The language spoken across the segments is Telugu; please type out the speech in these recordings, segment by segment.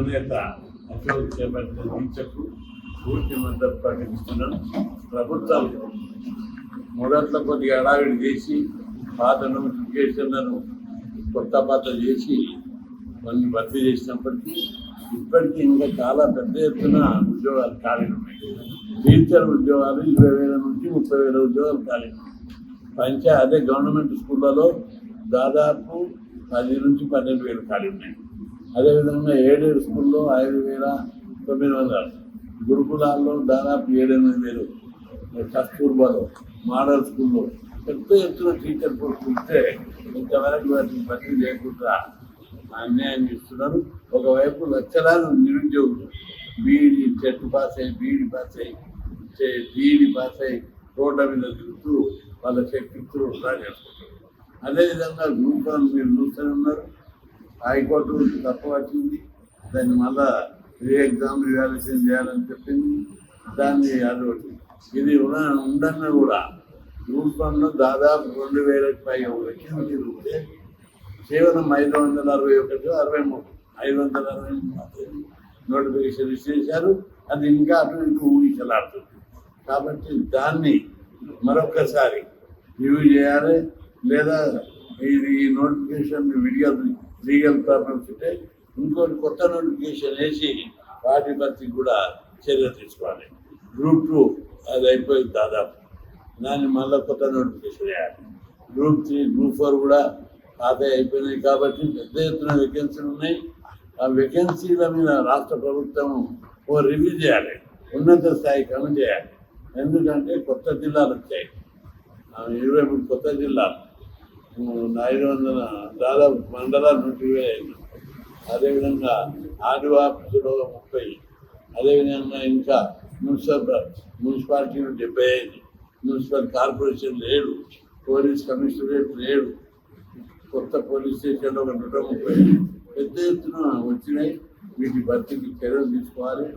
యువనేత అశోక్ చేపట్టిన దీక్షకు పూర్తి మద్దతు ప్రకటిస్తున్నాను. ప్రభుత్వం మొదట్లో కొద్దిగా హడావిడి చేసి పాత నోటిఫికేషన్లను కొత్త పాత చేసి కొన్ని భర్తీ చేసినప్పటికీ ఇప్పటికీ ఇంకా చాలా పెద్ద ఎత్తున ఉద్యోగాలు ఖాళీ ఉన్నాయి. టీచర్ ఉద్యోగాలు ఇరవై వేల నుంచి ముప్పై వేల ఉద్యోగాలు ఖాళీ ఉన్నాయి. పంచా అదే గవర్నమెంట్ స్కూళ్ళలో దాదాపు పది నుంచి పన్నెండు వేలు ఖాళీ ఉన్నాయి. అదేవిధంగా ఏడేడు స్కూల్లో ఐదు వేల తొమ్మిది వందలు. గురుకులాల్లో దాదాపు ఏడెనిమిది వేలు. కస్తూర్బాలో మోడల్ స్కూల్లో పెద్ద ఎత్తున టీచర్ పోస్టులు ఉంటే ఇంతవరకు వాటిని భర్తీ చేయకుండా అన్యాయం చేస్తున్నారు. ఒకవైపు లక్షలాది నిరుద్యోగులు బీఈడి చెట్టు పాస్ అయ్యి బీఈడి పాస్ అయ్యి బీఈడి పాస్ అయ్యి రోడ్ల మీద తిరుగుతూ వాళ్ళ శక్తితో వృధా చేసుకుంటారు అదేవిధంగా గ్రూప్ వన్ మీరు చూస్తూనే ఉన్నారు. హైకోర్టు తక్కువ వచ్చింది. దాన్ని మళ్ళా రీ ఎగ్జామ్ రివాల్యూషన్ చేయాలని చెప్పింది. దాన్ని అదొకటి ఇది ఉండన్న కూడా రూపంలో దాదాపు రెండు వేలకు పైగా వచ్చింది ఉంటే కేవలం ఐదు వందల అరవై ఒకటి అరవై మూడు ఐదు వందల అరవై మూడు నోటిఫికేషన్ చేశారు. అది ఇంకా అటు ఇటు ఊహించలాడుతుంది. కాబట్టి దాన్ని మరొకసారి రివ్యూ చేయాలి. లేదా ఇది ఈ నోటిఫికేషన్ విడిగా లీగల్ ప్రాబ్లమ్స్ ఉంటే ఇంకోటి కొత్త నోటిఫికేషన్ వేసి వాటి బట్టి కూడా చర్య తీసుకోవాలి. గ్రూప్ టూ అది అయిపోయింది దాదాపు. దాన్ని మళ్ళీ కొత్త నోటిఫికేషన్ వేయాలి. గ్రూప్ త్రీ గ్రూప్ ఫోర్ కూడా పాత అయిపోయినాయి కాబట్టి పెద్ద ఎత్తున వేకెన్సీలు ఉన్నాయి. ఆ వేకెన్సీల మీద రాష్ట్ర ప్రభుత్వం ఓ రివ్యూ చేయాలి. ఉన్నత స్థాయి కమిటీ చేయాలి ఎందుకంటే కొత్త జిల్లాలు వచ్చాయి. ఇరవై మూడు కొత్త జిల్లాలు. ఐదు వందల దాదాపు మండలాలు నుండి ఇరవై ఐదు అదేవిధంగా ఆదివాసులో ముప్పై అదేవిధంగా ఇంకా మున్సిపల్ మున్సిపాలిటీలు డెబ్బై ఐదు మున్సిపల్ కార్పొరేషన్ లేడు పోలీస్ కమిషనరేట్ లేడు కొత్త పోలీస్ స్టేషన్లో ఒక నూట ముప్పై. పెద్ద ఎత్తున వచ్చినాయి. వీటి భర్తీకి చర్యలు తీసుకోవాలి.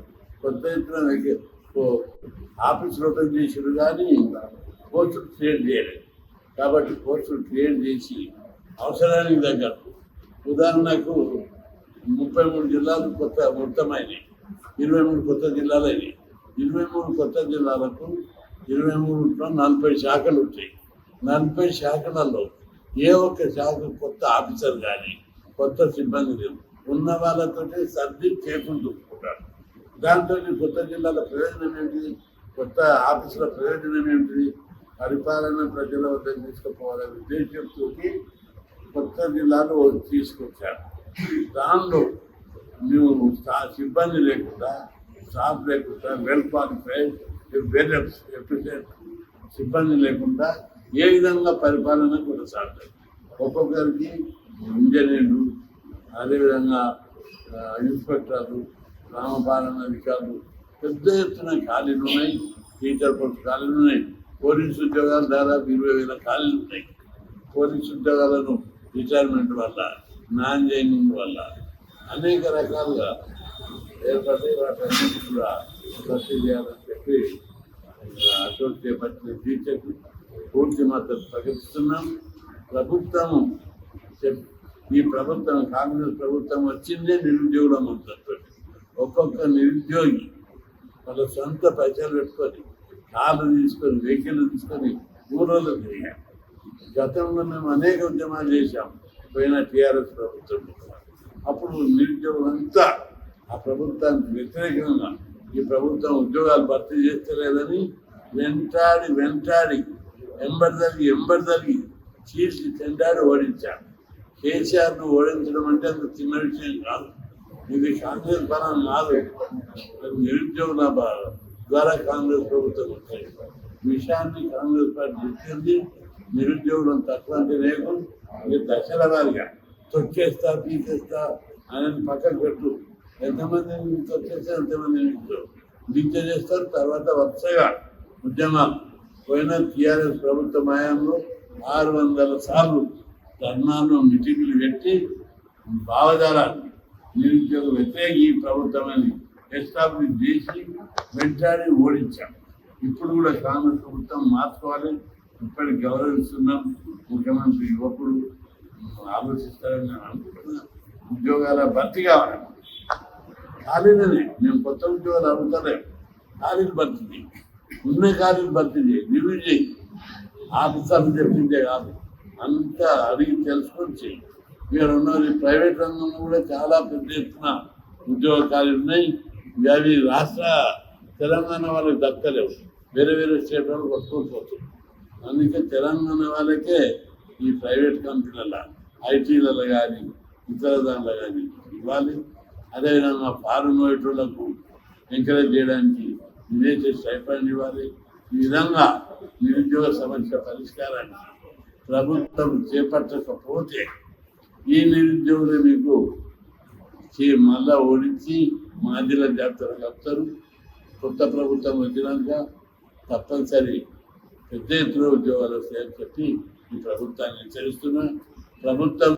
కొత్త ఎత్తున వెగ- ఓ- ఆఫీసులు ఓపెన్ చేసారు కానీ పోస్టులు క్రియేట్ చేయలేదు. కాబట్టి కోర్సులు క్రియేట్ చేసి అవసరానికి తగ్గట్టు. ఉదాహరణకు ముప్పై మూడు జిల్లాలు కొత్త మొత్తమైనవి ఇరవై మూడు కొత్త జిల్లాలు అయినాయి ఇరవై మూడు కొత్త జిల్లాలకు ఇరవై మూడు నలభై శాఖలు ఉంటాయి. నలభై శాఖలలో ఏ ఒక్క శాఖ కొత్త ఆఫీసర్ కానీ కొత్త సిబ్బంది లేదు ఉన్న వాళ్ళతోటి సర్ది చేతులు దుప్పుకుంటారు దాంతో కొత్త జిల్లాల ప్రయోజనం ఏంటిది? కొత్త ఆఫీసుల ప్రయోజనం ఏంటిది? పరిపాలన ప్రజల వద్ద తీసుకుపోవాలనే ఉద్దేశంతో కొత్త జిల్లాలో తీసుకొచ్చారు. దానిలో మేము సిబ్బంది లేకుండా స్టాఫ్ లేకుండా వెల్ క్వాలిఫైడ్ వెల్ ఎఫిషియెంట్ సిబ్బంది లేకుండా ఏ విధంగా పరిపాలన కొనసాగుతుంది ఒక్కొక్కరికి ఇంజనీర్లు అదేవిధంగా ఇన్స్పెక్టర్లు ఇన్స్పెక్టర్లు గ్రామపాలన అధికారులు పెద్ద ఎత్తున ఖాళీలు ఉన్నాయి టీచర్ పోస్ట్ ఖాళీలు ఉన్నాయి. పోలీసు ఉద్యోగాలు దాదాపు ఇరవై వేల ఖాళీలు ఉన్నాయి. పోలీసు ఉద్యోగాలను రిటైర్మెంట్ వల్ల నాన్ జైనింగ్ వల్ల అనేక రకాలుగా ఏర్పడి వాటన్నిటి కూడా భర్తీ చేయాలని చెప్పి ఆ, అశోక్ చేపట్టిన దీక్షకు పూర్తి మద్దతు ప్రకటిస్తున్నాం. ప్రభుత్వం ఈ ప్రభుత్వం కాంగ్రెస్ ప్రభుత్వం వచ్చిందే నిరుద్యోగుల మద్దతు. ఒక్కొక్క నిరుద్యోగి వాళ్ళ సొంత పైసలు పెట్టుకొని కార్లు తీసుకొని వెహికల్ తీసుకొని ఊళ్ళో తిరిగాం. గతంలో మేము అనేక ఉద్యమాలు చేశాం పోయిన టీఆర్ఎస్ ప్రభుత్వం. అప్పుడు నిరుద్యోగులంతా ఆ ప్రభుత్వానికి వ్యతిరేకంగా ఈ ప్రభుత్వం ఉద్యోగాలు భర్తీ చేస్తలేదని వెంటాడి వెంటాడి ఎంబడిదలిగి ఎంబడిదలిగి చీల్చి చెండాడి ఓడించాడు కేసీఆర్ను ఓడించడం అంటే అంత చిన్న విషయం కాదు. ఇది కాంగ్రెస్ బలం కాదు. అది నిరుద్యోగుల బ- ద్వారా కాంగ్రెస్ ప్రభుత్వం వచ్చాయి విషయాన్ని కాంగ్రెస్ పార్టీ గుర్తింది నిరుద్యోగులను తక్కువ అంటే లేదు ఇది దశల వారిగా తొక్కేస్తా తీసేస్తా ఆయన పక్కన పెట్టు. ఎంతమంది తొక్కేస్తే ఎంతమంది నిరుద్యోగులు దీక్ష చేస్తారు తర్వాత వరుసగా ఉద్యమాలు పోయిన టీఆర్ఎస్ ప్రభుత్వ మాయంలో ఆరు వందల సార్లు ధర్నాలు మిటింగ్లు పెట్టి భావజాలాన్ని నిరుద్యోగ వ్యతిరేక ఈ ప్రభుత్వాన్ని ఎస్టాబ్లిష్ చేసి వెంటాడి ఓడించాం. ఇప్పుడు కూడా కాంగ్రెస్ ప్రభుత్వం మార్చుకోవాలి. ఇప్పటికి గౌరవిస్తున్నాం. ముఖ్యమంత్రి యువకుడు ఆలోచిస్తారని నేను అనుకుంటున్నాను ఉద్యోగాల భర్తీ కావాలి. ఖాళీలనే మేము కొత్త ఉద్యోగాలు అడుగుతలేము ఖాళీలు భర్తీ చేయి. ఉన్న ఖాళీలు భర్తీ చేయి. రివ్యూ చేయి. ఆఫీసర్లు చెప్పిందే కాదు అంతా అడిగి తెలుసుకొని చెయ్యి మీరు ఉన్నది ప్రైవేట్ రంగంలో కూడా చాలా పెద్ద ఎత్తున ఉద్యోగ ఖాళీలు ఉన్నాయి. ఇవి అవి రాష్ట్ర తెలంగాణ వాళ్ళకి దక్కలేవు. వేరే వేరే స్టేట్ వాళ్ళు కొట్టుకోకపోతుంది అందుకే తెలంగాణ వాళ్ళకే ఈ ప్రైవేట్ కంపెనీల ఐటీలలో కానీ ఇతర దాంట్లో కానీ ఇవ్వాలి. అదేవిధంగా ఫారెన్ వైట్లకు ఎంకరేజ్ చేయడానికి విదేశీ స్టైఫండ్ ఇవ్వాలి. ఈ విధంగా నిరుద్యోగ సమస్య పరిష్కారాన్ని ప్రభుత్వం చేపట్టకపోతే ఈ నిరుద్యోగులు మీకు మళ్ళా ఓడించి మాదిల జాతర కలుపుతారు కొత్త ప్రభుత్వం వచ్చినాక తప్పనిసరి పెద్ద ఎత్తున ఉద్యోగాలు వస్తాయని చెప్పి ఈ ప్రభుత్వాన్ని హెచ్చరిస్తున్నా. ప్రభుత్వం